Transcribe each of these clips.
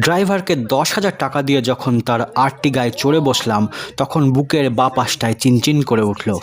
ড্রাইভারকে দশ হাজার টাকা দিয়ে যখন তার আটটি গায়ে চড়ে বসলাম, তখন বুকের বা পাশটায় চিনচিন করে উঠল।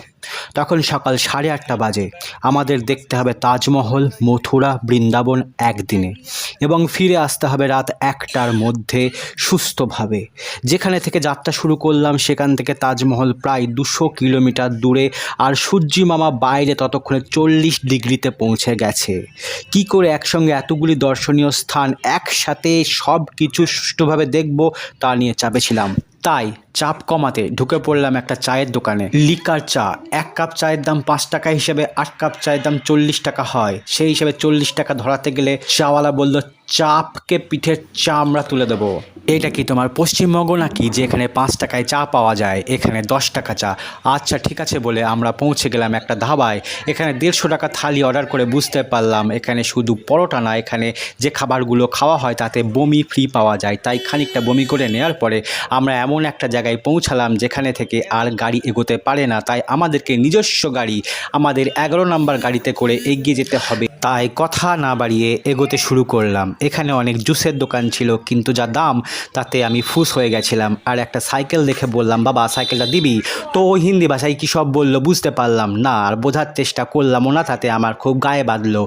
তখন সকাল সাড়ে আটটা বাজে। আমাদের দেখতে হবে তাজমহল, মথুরা, বৃন্দাবন একদিনে এবং ফিরে আসতে হবে রাত একটার মধ্যে সুস্থভাবে। যেখানে থেকে যাত্রা শুরু করলাম, সেখান থেকে তাজমহল প্রায় দুশো কিলোমিটার দূরে আর সূর্যি মামা বাইরে ততক্ষণে চল্লিশ ডিগ্রিতে পৌঁছে গেছে। কি করে একসঙ্গে এতগুলি দর্শনীয় স্থান একসাথে সব কিছু সুষ্ঠুভাবে দেখব তা নিয়ে চাপে ছিলাম। তাই চাপ কমাতে ঢুকে পড়লাম একটা চায়ের দোকানে। লিকার চা, এক কাপ চায়ের দাম পাঁচ টাকা হিসেবে, আট কাপ চায়ের দাম চল্লিশ টাকা হয়। সেই হিসেবে চল্লিশ টাকা ধরাতে গেলে চাওয়ালা বলল চাপকে পিঠের চামড়া তুলে দেবো। এটা কি তোমার পশ্চিমবঙ্গ নাকি যে এখানে পাঁচ টাকায় চা পাওয়া যায়, এখানে দশ টাকা চা? আচ্ছা ঠিক আছে বলে আমরা পৌঁছে গেলাম একটা ধাবায়। এখানে দেড়শো টাকা থালি অর্ডার করে বুঝতে পারলাম, এখানে শুধু পরোটা না, এখানে যে খাবারগুলো খাওয়া হয় তাতে বমি ফ্রি পাওয়া যায়। তাই খানিকটা বমি করে নেওয়ার পরে আমরা এমন একটা জায়গায় পৌঁছালাম, যেখানে থেকে আর গাড়ি এগোতে পারে না। তাই আমাদেরকে নিজস্ব গাড়ি, আমাদের এগারো নম্বর গাড়িতে করে এগিয়ে যেতে হবে। তাই কথা না বাড়িয়ে এগোতে শুরু করলাম। এখানে অনেক জুসের দোকান ছিল, কিন্তু যা দাম, তাতে আমি ফুস হয়ে গেছিলাম। আর একটা সাইকেল দেখে বললাম, বাবা, সাইকেলটা দিবি? তো ওই হিন্দি ভাষায় কী সব বলল বুঝতে পারলাম না, আর বোঝার চেষ্টা করলামও না তাতে আমার খুব গায়ে বাঁধলো।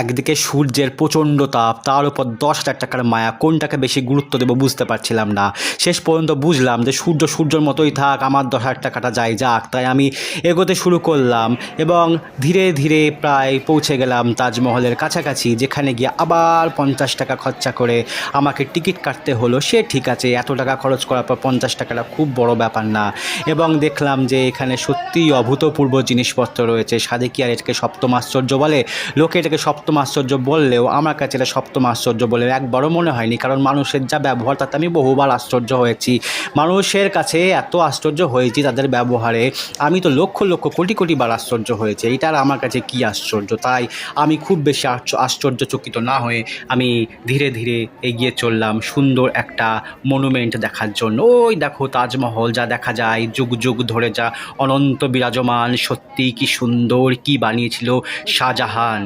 একদিকে সূর্যের প্রচণ্ড তাপ, তার উপর দশ হাজার টাকার মায়া, কোনটাকে বেশি গুরুত্ব দেবো বুঝতে পারছিলাম না। শেষ পর্যন্ত বুঝলাম যে সূর্য সূর্যর মতোই থাক, আমার দশ হাজার টাকাটা যাই যাক, তাই আমি এগোতে শুরু করলাম এবং ধীরে ধীরে প্রায় পৌঁছে গেলাম তাজমহলের কাছাকাছি, যেখানে গিয়ে আবার পঞ্চাশ টাকা খরচা করে আমাকে টিকিট কাটতে হলো, সে ঠিক আছে, এত টাকা খরচ করার পর পঞ্চাশ টাকাটা খুব বড় ব্যাপার না। এবং দেখলাম যে এখানে সত্যিই অভূতপূর্ব জিনিসপত্র রয়েছে। সাদে কি আর এটাকে সপ্তম আশ্চর্য বলে, লোকে এটাকে সপ্তম আশ্চর্য বললেও আমার কাছে এটা সপ্তম আশ্চর্য বলে একবারও মনে হয়নি। কারণ মানুষের যা ব্যবহার, তাতে আমি বহুবার আশ্চর্য হয়েছি। মানুষের কাছে এত আশ্চর্য হয়েছি তাদের ব্যবহারে, আমি তো লক্ষ লক্ষ কোটি কোটি বার আশ্চর্য হয়েছে। এটার আমার কাছে কি আশ্চর্য? তাই আমি খুব বেশি আশ্চ- আশ্চর্যচকিত না হয়ে আমি ধীরে ধীরে এগিয়ে চললাম সুন্দর একটা মনুমেন্ট দেখার জন্য। ওই দেখো তাজমহল যা দেখা যায়, যুগ যুগ ধরে যা অনন্ত বিরাজমান। সত্যি কি সুন্দর, কি বানিয়েছিল শাহজাহান।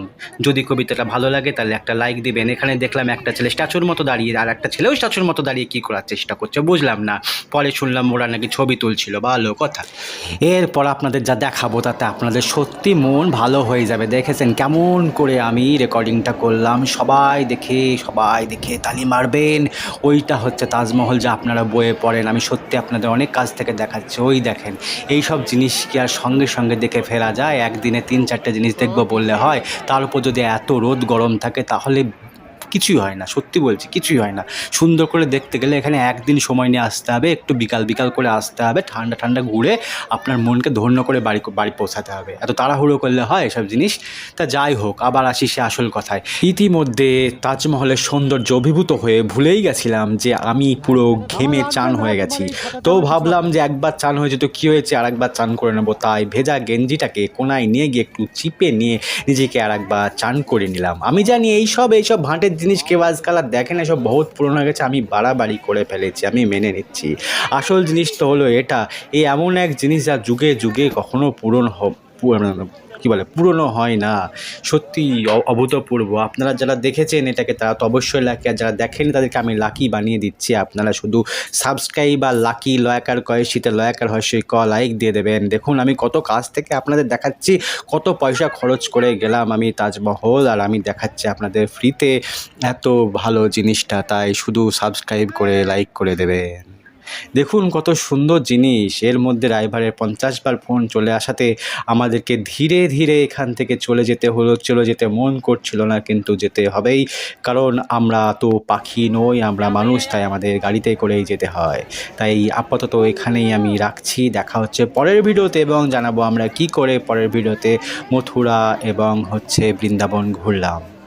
যদি কবিতাটা ভালো লাগে তাহলে একটা লাইক দিবেন। এখানে দেখলাম একটা ছেলে স্ট্যাচুর মতো দাঁড়িয়ে, আর একটা ছেলেও স্ট্যাচুর মতো দাঁড়িয়ে কী করার চেষ্টা করছে বুঝলাম না। পরে শুনলাম ওরা নাকি ছবি তুলছিল, ভালো কথা। এরপর আপনাদের যা দেখাবো তাতে আপনাদের সত্যি মন ভালো হয়ে যাবে। দেখেছেন কেমন করে আমি রেকর্ডিংটা করলাম। সবাই দেখে সবাই দেখে তালি মারবেন। ওইটা হচ্ছে তাজমহল যা আপনারা বইয়ে পড়েন। আমি সত্যি আপনাদের অনেক কাজ থেকে দেখাচ্ছি। ওই দেখেন এই সব জিনিস কি আর সঙ্গে সঙ্গে দেখে ফেরা যায়? একদিনে তিন, চারটে জিনিস দেখব বললে হয়। তার উপর যদি এত রোদ গরম থাকে, তাহলে কিছুই হয় না, সত্যি বলছি, কিছুই হয় না। সুন্দর করে দেখতে গেলে এখানে একদিন সময় নিয়ে আসতে হবে, একটু বিকাল বিকাল করে আসতে হবে, ঠান্ডা ঠান্ডা ঘুরে আপনার মনকে ধন্য করে বাড়ি বাড়ি পৌঁছাতে হবে। এত তাড়াহুড়ো করলে হয় এসব জিনিস? তা যাই হোক, আবার আসি সে আসল কথায়। ইতিমধ্যে তাজমহলের সৌন্দর্য অভিভূত হয়ে ভুলেই গেছিলাম যে আমি পুরো ঘেমে চান হয়ে গেছি। তো ভাবলাম যে একবার চান হয়েছে তো কী হয়েছে আর একবার চান করে নেব। তাই ভেজা গেঞ্জিটাকে কোনায় নিয়ে গিয়ে একটু চিপে নিয়ে নিজেকে আর একবার চান করে নিলাম। আমি জানি এইসব এইসব ভাঁটের জিনিস কেউ আজকাল আর দেখে না সব বহুত পুরনো হয়ে গেছে, আমি বাড়াবাড়ি করে ফেলেছি, আমি মেনে নিচ্ছি। আসল জিনিস তো হলো এটা, এই এমন এক জিনিস যা যুগে যুগে কখনো পূরণ- কি বলে, পুরনো হয় না। সত্যি অভূতপূর্ব। আপনারা যারা দেখেছেন এটাকে, তারা তো অবশ্যই লাকি, আর যারা দেখেনি তাদেরকে আমি লাকি বানিয়ে দিচ্ছি। আপনারা শুধু সাবস্ক্রাইব আর লাকি লয়াকার কয় শীতে লয়াকার হয়, সেই ক লাইক দিয়ে দেবেন। দেখুন, আমি কত কাজ থেকে আপনাদের দেখাচ্ছি, কত পয়সা খরচ করে গেলাম আমি তাজমহল, আর আমি দেখাচ্ছি আপনাদের ফ্রিতে এত ভালো জিনিসটা। তাই শুধু সাবস্ক্রাইব করে লাইক করে দেবেন। দেখুন কত সুন্দর জিনিস। এর মধ্যে ড্রাইভারের পঞ্চাশ বার ফোন চলে আসাতে আমাদেরকে ধীরে ধীরে এখান থেকে চলে যেতে হলো, চলে যেতে মন করছিল না কিন্তু যেতে হবেই। কারণ আমরা তো পাখি নই, আমরা মানুষ, তাই আমাদের গাড়িতে করেই যেতে হয়। তাই আপাতত এখানেই আমি রাখছি। দেখা হচ্ছে পরের ভিডিওতে এবং জানাব আমরা কি করে পরের ভিডিওতে মথুরা এবং হচ্ছে বৃন্দাবন ঘুরলাম।